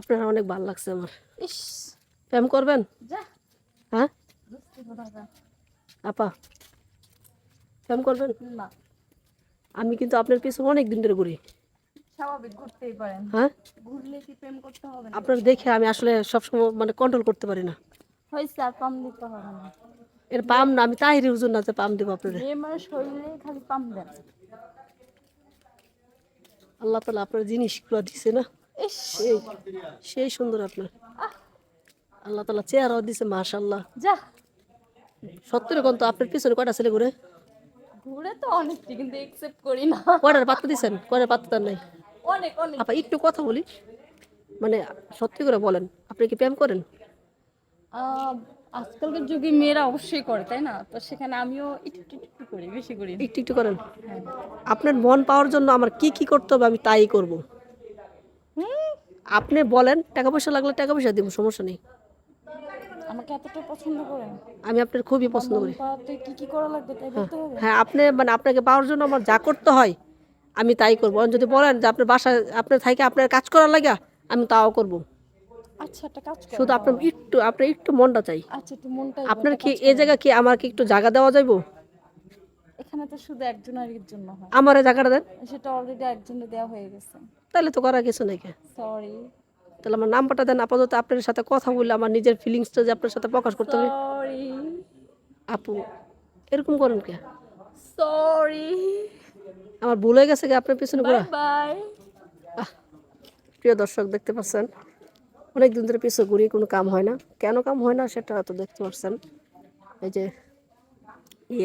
আপনার অনেক ভালো লাগছে আমার। ইস। প্রেম করবেন? হ্যাঁ? আপা প্রেম করবেন? আমি কিন্তু আপনার পিছনে অনেক দিন ধরে ঘুরি। স্বাভাবিক ঘুরতেই পারেন। হ্যাঁ? ঘুরলে কি প্রেম করতে হবে না আপনার দেখে আমি আসলে সবসময় মানে কন্ট্রোল করতে পারি না। হয়েছে আর পাম দিতে হবে না। এর পাম না আমি তাই হুজুর না যে পাম দেবো আপনার মেয়ে মানুষ হইলে খালি পাম দেন। আল্লাহ তালা আপনার জিনিসগুলো দিছে না। সেই সেই সুন্দর আপনার। আল্লাহ তালা চেহারাও দিছে মাশাল্লাহ যা। সত্তরে কোন তো আপনার পিছনে কয়টা ছেলে ঘুরে? ঘুরে তো অনেকটি কিন্তু একসেপ্ট করি না। কয়টার পাত্তা দিচ্ছেন কয়টার পাত্তা নাই? অনেক অনেক। আপা একটু কথা বলি। মানে সত্যি করে বলেন আপনি কি প্রেম করেন? আজকালকার যুগে মেয়েরা অবশ্যই করে তাই না? তো সেখানে আমিও একটু একটু করি বেশি করি। একটু একটু করেন। আপনার মন পাওয়ার জন্য আমার কি কি করতে হবে আমি তাই করব। আপনি বলেন টাকা পয়সা লাগলে টাকা পয়সা দিব সমস্যা নেই। আমাকে এতটা পছন্দ করেন? আমি আপনার খুবই পছন্দ করি। কি কি করা লাগবে? তাই বলতে হবে? হ্যাঁ আপনি মানে আপনাকে পাওয়ার জন্য আমার যা করতে হয় আমি তাই করব। যদি বলেন যে আপনার বাসায় আপনার থাইকে আপনার কাজ করার লাগা আমি তাও করব। আচ্ছা একটা কাজ শুধু আপনার একটু আপনার একটু মনটা চাই। আচ্ছা একটু আপনার কি এই জায়গা কি আমার কি একটু জায়গা দেওয়া যাইব? এখানে তো শুধু একজনের জন্য হয়। আমার জায়গাটা দেন। সেটা অলরেডি একজনের দেওয়া হয়ে গেছে। তাহলে তো করার কিছু নেই সরি তাহলে আমার নাম্বারটা দেন আপাতত আপনার সাথে কথা বললে আমার নিজের ফিলিংসটা যে আপনার সাথে প্রকাশ করতে হবে। সরি আপু এরকম করেন কে? সরি আমার ভুল হয়ে গেছে কি আপনার পিছনে ঘোরা? বাই প্রিয় দর্শক দেখতে পাচ্ছেন? অনেক দিন ধরে পিছু ঘুরি কোনো কাম হয় না। কেন কাম হয় না সেটা তো দেখতে পাচ্ছেন। এই যে কি।